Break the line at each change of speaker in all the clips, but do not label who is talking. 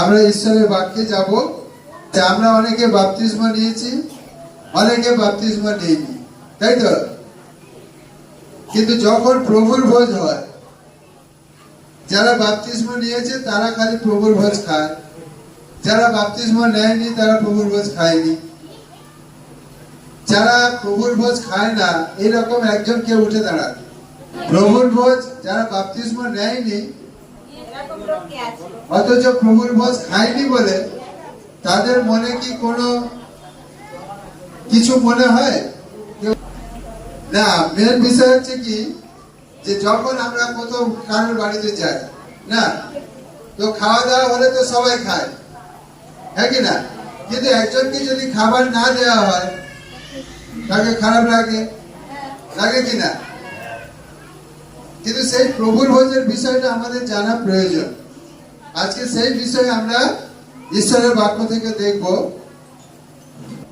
আমরা ঈশ্বরের বাক্যে যাব তা আমরা অনেকে বাপতিস্ম নিয়েছি, অনেকে বাপতিস্ম নেইনি, তাই তো? কিন্তু যখন প্রভুর ভোজ হয়, যারা বাপতিস্ম নিয়েছে, তারা খালি প্রভুর ভোজ খায়। যারা বাপতিস্ম নেয়নি, তারা প্রভুর ভোজ খায়নি। যারা প্রভুর ভোজ খায় না এরকম একজন কেউ উঠে দাঁড়ান প্রভুর ভোজ, যারা বাপতিস্ম নেয়নি
এরকম লোক কে আছে
অথচ প্রভুর ভোজ খায়নি বলে তাদের মনে কি কোনো কিছু মনে হয়? না মেন বিষয় হচ্ছে কি যে যখন আমরা কোথাও কারোর বাড়িতে যাই, না, তো খাওয়া দাওয়া হলে তো সবাই খায় হ্যাঁ কি না? কিন্তু একজনকে যদি খাবার না দেওয়া হয়, তাকে খারাপ লাগে? লাগে কি না? কিন্তু সেই প্রভুর ভোজের বিষয়টা আমাদের জানা প্রয়োজন। আজকে সেই বিষয়ে আমরা ঈশ্বরের বাক্য থেকে দেখব।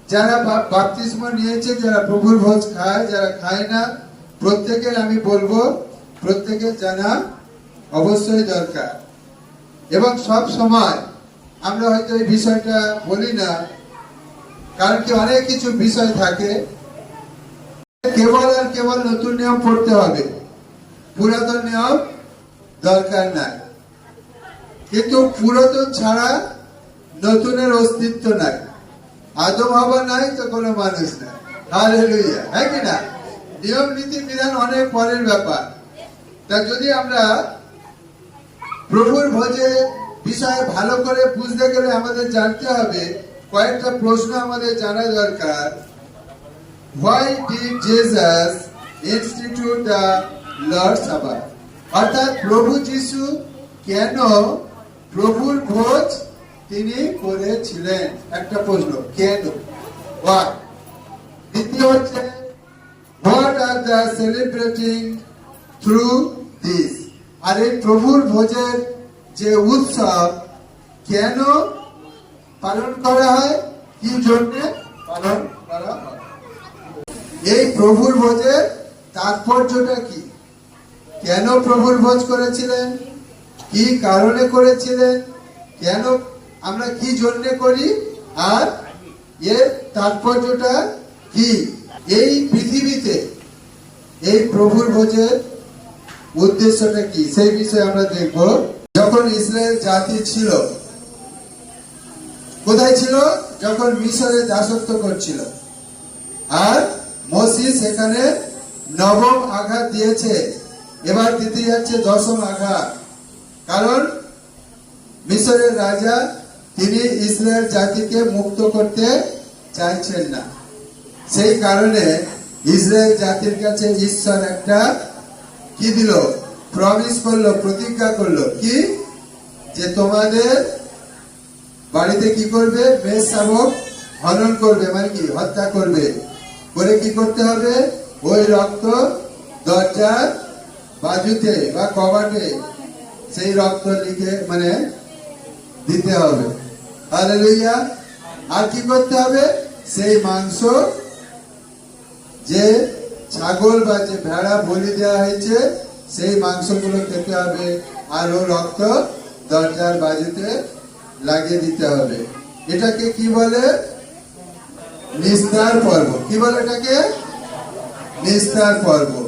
যারা বাপতিস্ম নিয়েছে, যারা প্রভুর ভোজ খায়, যারা খায় না, প্রত্যেকের আমি বলব, প্রত্যেকের জানা অবশ্যই দরকার। এবং সব সময় আমরা হয়তো এই বিষয়টা বলি না, কারণ কি অনেক কিছু বিষয় থাকে। কেবল আর কেবল নতুন নিয়ম পড়তে হবে। পুরাতন নিয়ম দরকার নাই। কিন্তু পুরাতন ছাড়া নতুনের অস্তিত্ব নাই। আদম হওয়া নাই তো কোনো মানুষ নাই। হালেলুয়া হ্যাঁ কি না? নিয়ম, নীতি, বিধান অনেক পরের ব্যাপার। তা যদি আমরা প্রভুর ভোজে বিষয়ে ভালো করে বুঝতে গেলে আমাদের জানতে হবে, কয়েকটা প্রশ্ন আমাদের জানা দরকার। Why did Jesus institute the Lord's Supper? অর্থাৎ প্রভু যিশু কেন প্রভুর ভোজ তিনি করেছিলেন? একটা প্রশ্ন, কেন? Why? দ্বিতীয় হচ্ছে, what are the celebrating through this? আর এই প্রভুর ভোজের যে উৎসব, কেন পালন করা হয়? কি জন্য পালন করা হয়? এই প্রভুর ভোজের তাৎপর্যটা কি? কেন প্রভুর ভোজ করেছিলেন? কি কারণে করেছিলেন? কেন আমরা কি জন্য করি? আর এর তাৎপর্যটা কি? এই পৃথিবীতে এই প্রভুর ভোজের উদ্দেশ্যটা কি? সেই বিষয়ে আমরা দেখব। যখন ইসরায়েল জাতি ছিল, কোথায় ছিল? যখন মিশরে দাসত্ব করছিল। আর মসিস সেখানে নবম আঘাত দিয়েছে। এবার দিতে যাচ্ছে দশম আঘাত। কারণ মিশরের রাজা তিনি ইসরায়েল জাতিকে মুক্ত করতে চাইছেন না। সেই কারণে ইসরায়েল জাতির কাছে ঈশ্বর একটা কি দিল? প্রমিস করল, প্রতিজ্ঞা করল। কি? যে তোমাদের বাড়িতে কি করবে? মেষ শাবক হনন করবে মানে কি? হত্যা করবে। করে কি করতে হবে? ওই রক্ত দরজার বাজুতে বা কবাটে সেই রক্ত লিখে মানে দিতে হবে। হালেলুয়া। আর কি করতে হবে? সেই মাংস যে ছাগল বা যে ভেড়া বলি দেওয়া হয়েছে, সেই মাংসগুলো খেতে হবে। আর ও রক্ত দরজার বাজুতে লাগিয়ে দিতে হবে। এটাকে কি বলে? নিস্তার পর্ব। কি বলে এটাকে? নিস্তার পর্ব।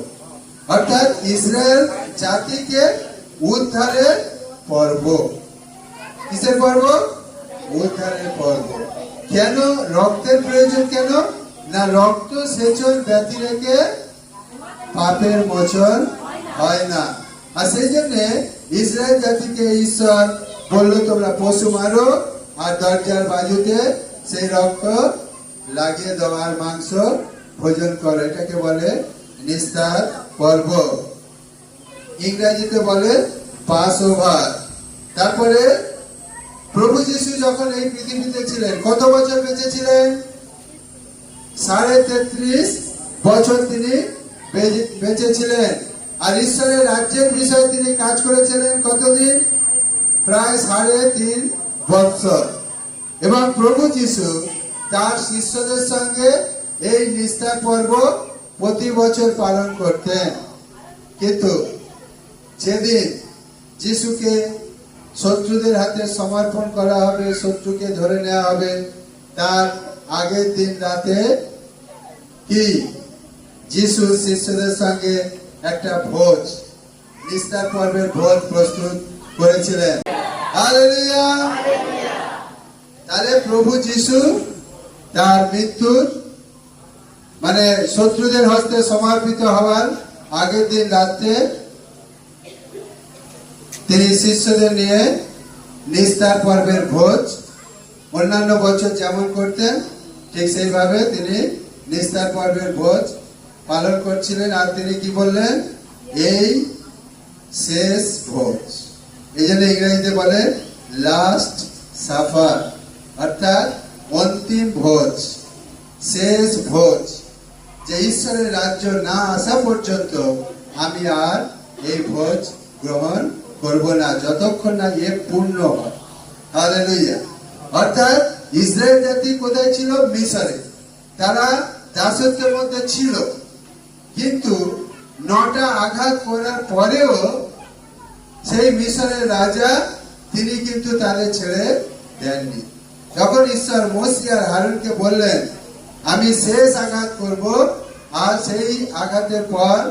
অর্থাৎ ইসরায়েল জাতিকে উদ্ধারের পর্ব। কিসের পর্ব? উদ্ধারের পর্ব। কেন রক্তের প্রয়োজন কেন? না রক্ত সেচন ব্যতি রেখে পাপের মোচন হয় না। আর সেই জন্য ইসরায়েল জাতিকে ঈশ্বর বলল, তোমরা পশু মারো আর দরজার বাজুতে সেই রক্ত লাগিয়ে দেওয়ার মাংস ভোজন করো। এটাকে বলে নিস্তার পর্ব। ইংরেজিতে বলে পাস ওভার তারপরে প্রভু যিশু যখন এই পৃথিবীতে ছিলেন, কত বছর বেঁচে ছিলেন সাড়ে তেত্রিশ বছর তিনি বেঁচে- ছিলেন আর ঈশ্বরের রাজ্যের বিষয়ে তিনি কাজ করেছিলেন কতদিন? প্রায় সাড়ে তিন বৎসর। এবং প্রভু যিশু তার শিষ্যদের সঙ্গে এই নিস্তার পর্ব প্রতি বছর পালন করতেন কিন্তু যেদিন যিশুকে শত্রুদের হাতে সমর্পণ করা হবে, শত্রুকে ধরে নেওয়া হবে, তার আগের দিন রাতে কি? যিশু শিষ্যদের সঙ্গে একটা ভোজ নিস্তার পর্বের ভোজ প্রস্তুত করেছিলেন। তাহলে প্রভু যিশু তার মৃত্যুর মানে শত্রুদের হস্তে সমর্পিত হওয়ার আগের দিন রাত্রে তিনি শিষ্যদের নিয়ে নিস্তার পর্বের ভোজ, অন্যান্য বছর যেমন করতেন, ঠিক সেইভাবে তিনি নিস্তার পর্বের ভোজ পালন করছিলেন। আর তিনি কি বললেন? এই শেষ ভোজ। এই জন্য ইংরেজিতে বলে লাস্ট সাফার অর্থাৎ অন্তিম ভোজ, শেষ ভোজ। যে ঈশ্বরের রাজ্য না আসা পর্যন্ত আমি আর এই ভোজ গ্রহণ করব না, যতক্ষণ না এ পূর্ণ হয়। অর্থাৎ ইসরায়েল জাতি কোথায় ছিল? মিশরে। তারা দাসত্বের মধ্যে ছিল। কিন্তু নটা আঘাত করার পরেও সেই মিশরের রাজা তিনি কিন্তু তাদের ছেড়ে দেননি। যখন ঈশ্বর মসি আর হারুনকে বললেন আমি শেষ আঘাত করব, আর সেই আঘাতের পর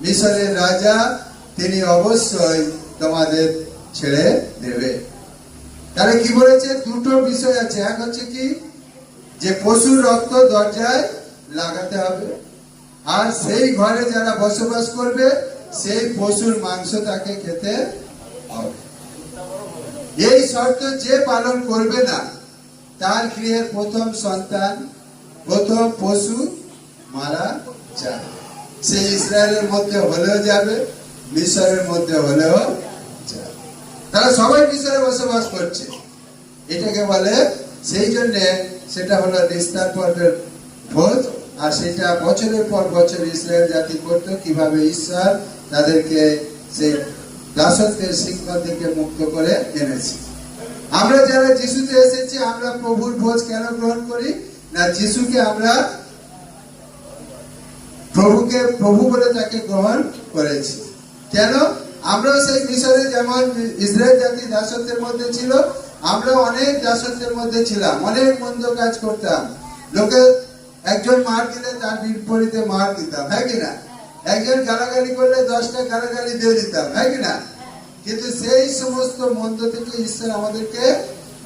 মিশরের রাজা তিনি অবশ্যই তোমাদের ছেড়ে দেবে। তাহলে কি বলেছে? দুটো বিষয় আছে। এক হচ্ছে কি? যে পশুর রক্ত দরজায় লাগাতে হবে, আর সেই ঘরে যারা বসবাস করবে, সেই পশুর মাংস তাকে খেতে হবে। এই শর্ত যে পালন করবে না তার গৃহের প্রথম সন্তান, প্রথম পশু মারা যাবে সে ইসরায়েলের মধ্যে হলেও যাবে, মিশরের মধ্যে হলেও যাবে। তারা সবাই মিশরে বসবাস করছে। এটাকে বলে, সেই জন্য সেটা হলো নিস্তার পর্বের ভোজ, আর সেটা বছরের পর বছর ইসরায়েল জাতি করতো, কীভাবে ঈশ্বর তাদেরকে সেই দাসত্বের শিক্ষা থেকে মুক্ত করে এনেছে। আমরা যারা যিশুতে এসেছি, আমরা প্রভুর ভোজ কেন গ্রহণ করি? না, যিশুকে আমরা প্রভুকে প্রভু বলে তাকে গ্রহণ করেছি। কেন? আমরাও সেই মিশরে যেমন ইসরায়েল জাতি দাসত্বের মধ্যে ছিল আমরা অনেক দাসত্বের মধ্যে ছিলাম, অনেক মন্দ কাজ করতাম। লোকে একজন মার দিলে তার বিপরীতে মার দিতাম হ্যাঁ কিনা একজন গালাগালি করলে দশটা গালাগালি দিয়ে দিতাম হ্যাঁ কিনা কিন্তু সেই সমস্ত মন্দ থেকে ঈশ্বর আমাদেরকে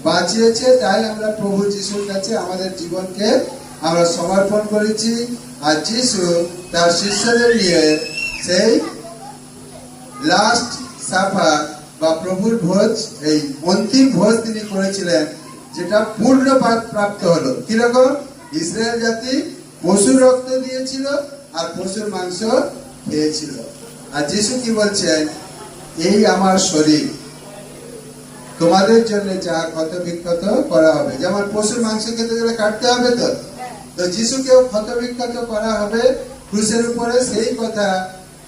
বাঁচিয়েছে, তাই আমরা প্রভু যিশুর কাছে আমাদের জীবনকে আমরা সমর্পণ করেছি। আর যিশু তার শিষ্যদের নিয়ে সেই লাস্ট সাফা বা প্রভুর ভোজ, এই অন্তিম ভোজ তিনি করেছিলেন, যেটা পূর্ণ প্রাপ্ত হলো। কীরকম? ইসরায়েল জাতি পশুর রক্ত দিয়েছিল আর পশুর মাংস খেয়েছিল। আর যিশু কি বলছেন? এই আমার শরীর। তোমাদের জন্য যা ক্ষত বিক্ষত করা হবে। যেমন পশুর মাংস খেতে গেলে কাটতে হবে তো? তো যিশুকেও ক্ষত বিক্ষত করা হবে। ক্রুশের উপরে সেই কথা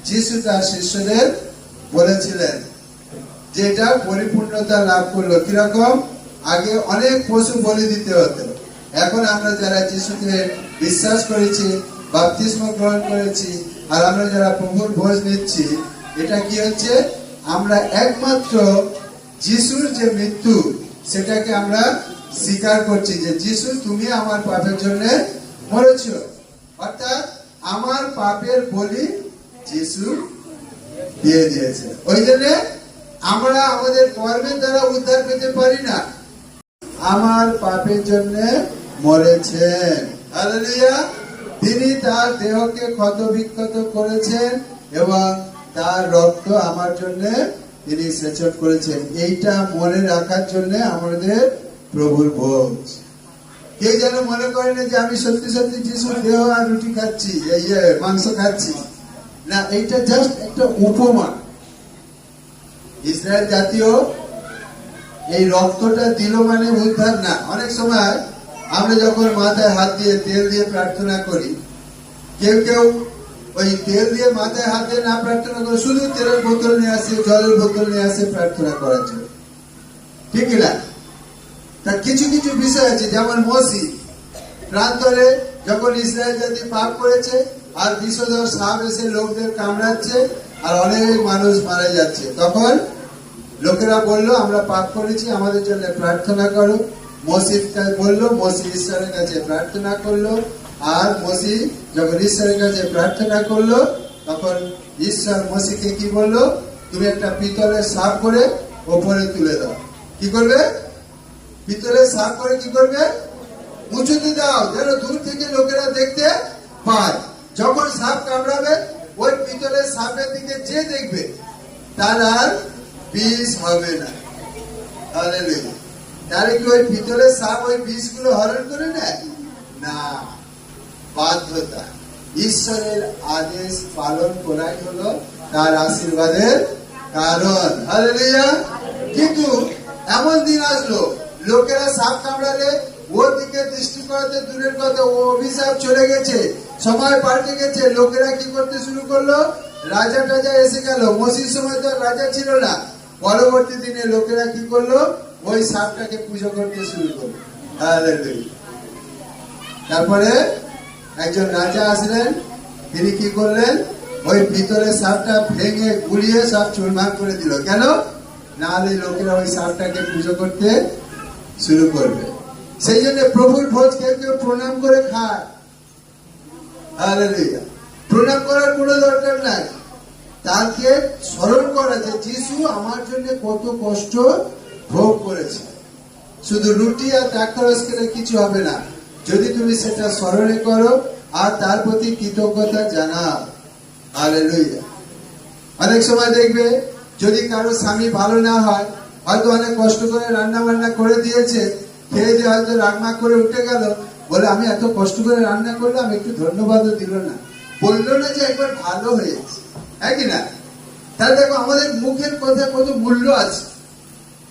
যিশু তার শিষ্যদের বলেছিলেন, যেটা পরিপূর্ণতা লাভ করল। কীরকম? আগে অনেক পশু বলি দিতে হতো। এখন আমরা যারা যিশুকে বিশ্বাস করেছি, বাপতিস্ম গ্রহণ করেছি, আর আমরা যারা প্রভুর ভোজ নিচ্ছি, এটা কি হচ্ছে? আমরা একমাত্র যিশুর যে মৃত্যু, সেটাকে আমরা স্বীকার করছি যে যিশু, তুমি আমার পাপের জন্য মরেছ। অর্থাৎ আমার পাপের বলি যিশু দিয়ে দিয়েছে। ওই জন্য আমরা আমাদের কর্মের দ্বারা উদ্ধার পেতে পারি না। আমার পাপের জন্য মরেছেন। তিনি তার দেহকে ক্ষত বিক্ষত করেছেন এবং তার রক্ত আমার জন্য তিনি সেচন করেছেন। এইটা মনে রাখার জন্য আমাদের প্রভুর ভোজ। কেউ যেন মনে করে না যে আমি সত্যি সত্যি যিশুর দেহ আর রুটি খাচ্ছি মাংস খাচ্ছি। না, এইটা জাস্ট একটা উপমা। ইসরায়েল জাতীয় এই রক্তটা দিল মানে উদ্ধার না। অনেক সময় আমরা যখন মাথায় হাত দিয়ে তেল দিয়ে প্রার্থনা করি, কেউ কেউ ওই তেল দিয়ে মাথায় হাত দিয়ে না প্রার্থনা করে, শুধু তেলের বোতল নিয়ে আসে, জলের বোতল নিয়ে আসে প্রার্থনা করার জন্য। ঠিক না? তা কিছু কিছু বিষয় আছে, যেমন মসি প্রান্তরে যখন ইসরায়েল জাতি পাপ করেছে আর বিষধর সাপ এসে লোকদের কামড়াচ্ছে আর অনেক মানুষ মারা যাচ্ছে, তখন লোকেরা বলল, আমরা পাপ করেছি, আমাদের জন্য প্রার্থনা করো। মসজিদ বলল, মসজিদ ঈশ্বরের কাছে প্রার্থনা করল। আর মসি যখন ঈশ্বরের কাছে প্রার্থনা করল, তখন ঈশ্বর মসিকে কি বলল? তুমি একটা পিতলের সাপ করে ওপরে তুলে দাও। কি করবে? পিতলের সাপ করে কি করবে? উঁচুতে দাও, যেন দূর থেকে লোকেরা দেখতে পায়। যখন সাপ কামড়াবে, ওই পিতলের সাপের দিকে যে দেখবে, তার আর বিষ হবে না। Hallelujah. তাহলে কি ওই পিতলের সাপ ওই বিষগুলো হরণ করে নেয়? না। বাধ্যতা। ঈশ্বরের আদেশ পালন করাই হলো তার আশীর্বাদের কারণ। কিন্তু এমন দিন আসলো, লোকেরা সাপ কামড়ালে ওর দিকে দৃষ্টি করাতে দূরের কথা ও অভিশাপ চলে গেছে, সময় পাল্টে গেছে। লোকেরা কি করতে শুরু করল? রাজা টাজা এসে গেল। মসির সময় তো রাজা ছিল না। পরবর্তী দিনে লোকেরা কি করল? ওই সাপটাকে পুজো করতে শুরু করল। তারপরে একজন রাজা আসলেন, তিনি কি করলেন? ওই ভিতরে সাপটা ভেঙে গুলিয়ে সব চুরমার করে দিল। কেন? না হলে লোকেরা ওই সাপটাকে পুজো করতে শুরু করবে। সেই জন্য প্রভুর ভোজ কেউ কেউ প্রণাম করে খায়। প্রণাম করার কোনো দরকার নাই। তাকে স্মরণ করা যে যিশু আমার জন্য কত কষ্ট ভোগ করেছে। শুধু রুটি আর ডাক্তারস খেলে কিছু হবে না। যদি তুমি সেটা স্মরণে করো আর তার প্রতি কৃতজ্ঞতা জানাও। হালেলুয়া। অনেক সময় দেখবে যদি কারও স্বামী ভালো না হয়, হয়তো অনেক কষ্ট করে রান্না বান্না করে দিয়েছে, খেয়ে দিয়ে হয়তো রান্না করে উঠে গেল, বলে আমি এত কষ্ট করে রান্না করলাম, একটু ধন্যবাদও দিল না। বলল না যে একবার ভালো হয়েছে। হ্যাঁ কি না? তাহলে দেখো আমাদের মুখের কথা কত মূল্য আছে।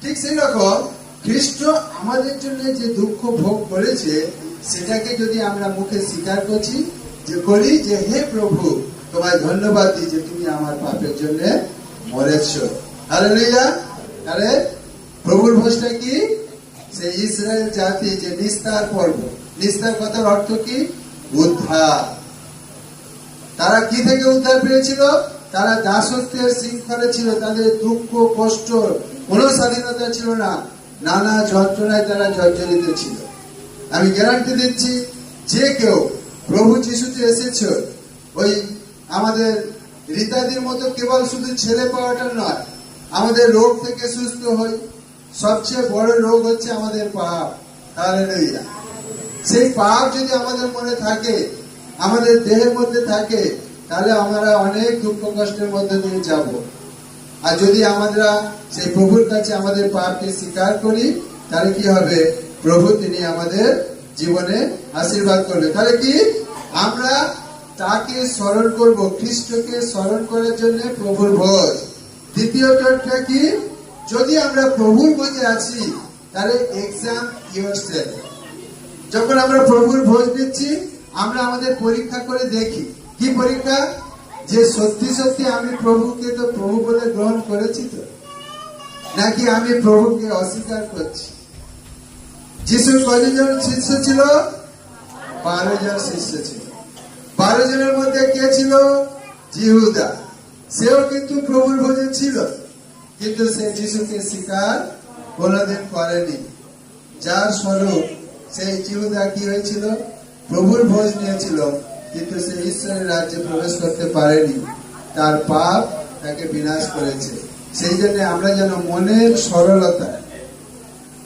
ঠিক সেই রকম খ্রিস্ট আমাদের জন্য যে দুঃখ ভোগ করেছে সেটাকে যদি আমরা মুখে স্বীকার করছি, যে করি যে, হে প্রভু, তোমায় ধন্যবাদ দিই যে তুমি আমার পাপের জন্য মরেছ। হালেলুয়া তাহলে প্রভুর ভোজটা কি? সেই ইসরায়েল জাতি যে নিস্তার পর্ব। নিস্তার কথার অর্থ কি? উদ্ধার। তারা কি থেকে উদ্ধার পেয়েছিল? তারা দাসত্বের শৃঙ্খলে ছিল, তাদের দুঃখ, কষ্ট, কোনো স্বাধীনতা ছিল না। নানা যন্ত্রণায় তারা জর্জরিত ছিল। আমি গ্যারান্টি দিচ্ছি, যে কেউ প্রভু যিশুতে এসেছ, ওই আমাদের রীতাদির মতো কেবল শুধু ছেলে পাওয়াটা নয়, আমাদের রোগ থেকে সুস্থ হই, সবচেয়ে বড় রোগ হচ্ছে আমাদের পাপ। হালেলুয়া সেই পাপ যদি আমাদের মনে থাকে, আমাদের দেহের মধ্যে থাকে, তাহলে আমরা অনেক দুঃখ কষ্টের মধ্যে দিয়ে যাব। আর যদি আমরা সেই প্রভুর কাছে আমাদের পাপকে স্বীকার করি, তাহলে কি হবে? প্রভু, তিনি আমাদের জীবনে আশীর্বাদ করবে তাহলে কি? আমরা তাকে স্মরণ করব, খ্রিস্টকে স্মরণ করার জন্য প্রভুর ভোজ। দ্বিতীয়টা কি? যদি আমরা প্রভুর ভোজে আছি, তাহলে এক্সাম যখন আমরা প্রভুর ভোজ দিচ্ছি আমরা আমাদের পরীক্ষা করে দেখি। কি পরীক্ষা? যে সত্যি সত্যি আমি প্রভুকে তো প্রভু বলে গ্রহণ করেছি তো। নাকি আমি প্রভুকে অস্বীকার করছি? যিশুর কতজন শিষ্য ছিল? বারো জন শিষ্য ছিল। বারো জনের মধ্যে কে ছিল? জিহুদা। সেও কিন্তু প্রভুর ভোজে ছিল, কিন্তু সে যিশুকে স্বীকার কোনোদিন করেনি। যার স্বরূপ সেই জিহুদা কি হয়েছিল? প্রভুর ভোজ নিয়েছিল, কিন্তু সে ঈশ্বরের রাজ্যে প্রবেশ করতে পারেনি। তার পাপ তাকে বিনাশ করেছে। সেই জন্য আমরা যেন মনের সরলতায়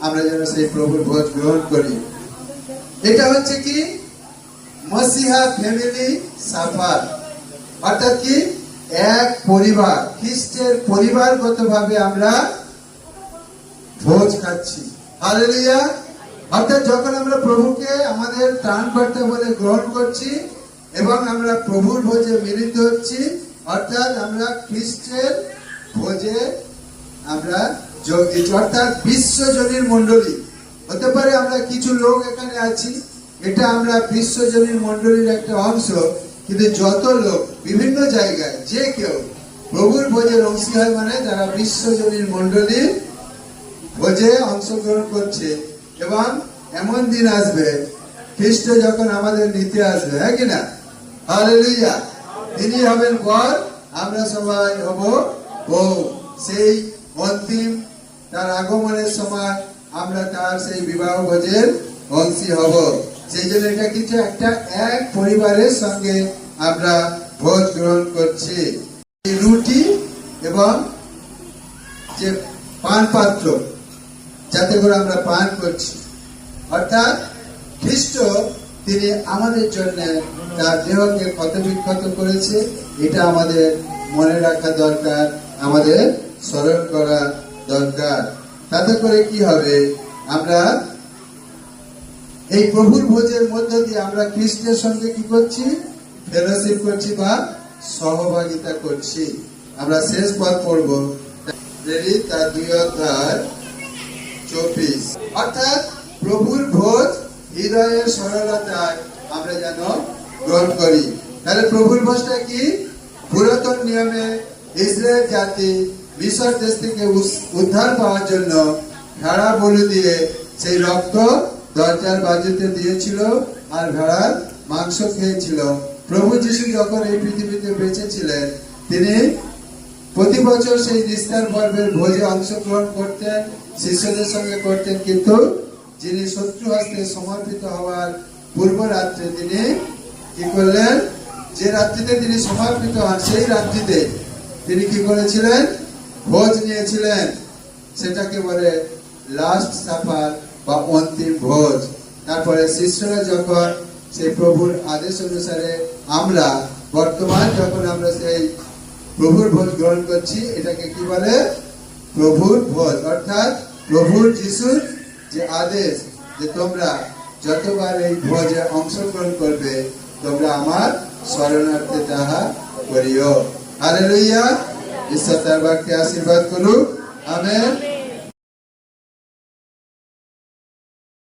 আমরা যেন সেই প্রভুর ভোজ গ্রহণ করি। এটা হচ্ছে কি? মসিহা ফ্যামিলি সাফার অর্থাৎ কি? এক পরিবার, খ্রিস্টের পরিবারগত ভাবে আমরা ভোজ খাচ্ছি। অর্থাৎ যখন আমরা প্রভুকে আমাদের ত্রাণকর্তা বলে গ্রহণ করছি এবং আমরা প্রভুর ভোজে মিলিত হচ্ছি, অর্থাৎ আমরা খ্রিস্টের ভোজে আমরা অর্থাৎ বিশ্বজনীর মন্ডলী হতে পারে আমরা কিছু লোক এখানে আছি, এটা আমরা বিশ্বজনীর মন্ডলীর একটা অংশ, কিন্তু যত লোক, বিভিন্ন জায়গায়, যে কেউ, প্রভুর ভোজের অংশী হয় মানে তারা বিশ্বজনীর মন্ডলীর ভোজে অংশগ্রহণ করছে, এবং এমন দিন আসবে, খ্রিস্ট যখন আমাদের নিতে আসবে হ্যাঁ কিনা? হালেলুয়া। তিনি হবেন পর আমরা সবাই হব ও সেই অন্তিম তার আগমনের সময় আমরা তার সেই বিবাহ ভোজের অংশী হব। সেই জন্য এটা কিন্তু একটা এক পরিবারের সঙ্গে আমরা ভোজ গ্রহণ করছি। রুটি এবং যে পান পাত্র যাতে করে আমরা পান করছি। অর্থাৎ খ্রিস্ট তিনি আমাদের জন্য তার দেহকে ক্ষত বিক্ষত করেছে, এটা আমাদের মনে রাখা দরকার, আমাদের স্মরণ করা দরকার। তাতে করে কি হবে? আমরা এই প্রভুর ভোজের মধ্য দিয়ে আমরা খ্রিস্টের সঙ্গে কি করছি? ফেলোশিপ করছি বা সহভাগিতা করছি। আমরা শেষ পদ পড়ব। তার দুই অধ্যায় চব্বিশ। অর্থাৎ প্রভুর ভোজ হৃদয়ের সরলতায় আমরা যেন গ্রহণ করি। তাহলে প্রভুর ভোজটা কি? পুরাতন নিয়মে ইসরায়েল জাতি মিশর দেশ থেকে উদ্ধার পাওয়ার জন্য ভেড়া বলি দিয়ে সেই রক্ত দরজার বাজুতে দিয়েছিল আর ভেড়ার মাংস খেয়েছিল। প্রভু যিশু যখন এই পৃথিবীতে বেঁচে ছিলেন তিনি প্রতি বছর সেই নিস্তার পর্বের ভোজে অংশগ্রহণ করতেন, শিষ্যদের সঙ্গে করতেন, কিন্তু যিনি শত্রু হস্তে সমর্পিত হওয়ার পূর্ব রাত্রে তিনি কি করলেন? যে রাত্রিতে তিনি সমর্পিত হন, সেই রাত্রিতে তিনি কি করেছিলেন? ভোজ নিয়েছিলেন। সেটাকে বলে লাস্ট সাফার বা অন্তিম ভোজ। তারপরে শিষ্যরা যখন সেই প্রভুর আদেশ অনুসারে আমরা, বর্তমান যখন আমরা সেই প্রভুর ভোজ গ্রহণ করছি, এটাকে কি বলে? প্রভুর ভোজ। অর্থাৎ প্রভুর যিশুর যে আদেশ যে তোমরা যতবার এই ভোজে অংশগ্রহণ করবে, তোমরা আমার স্মরণার্থে তাহা করিও। হালেলুইয়া ঈশ্বর তার বাক্যে আশীর্বাদ করুক আমেন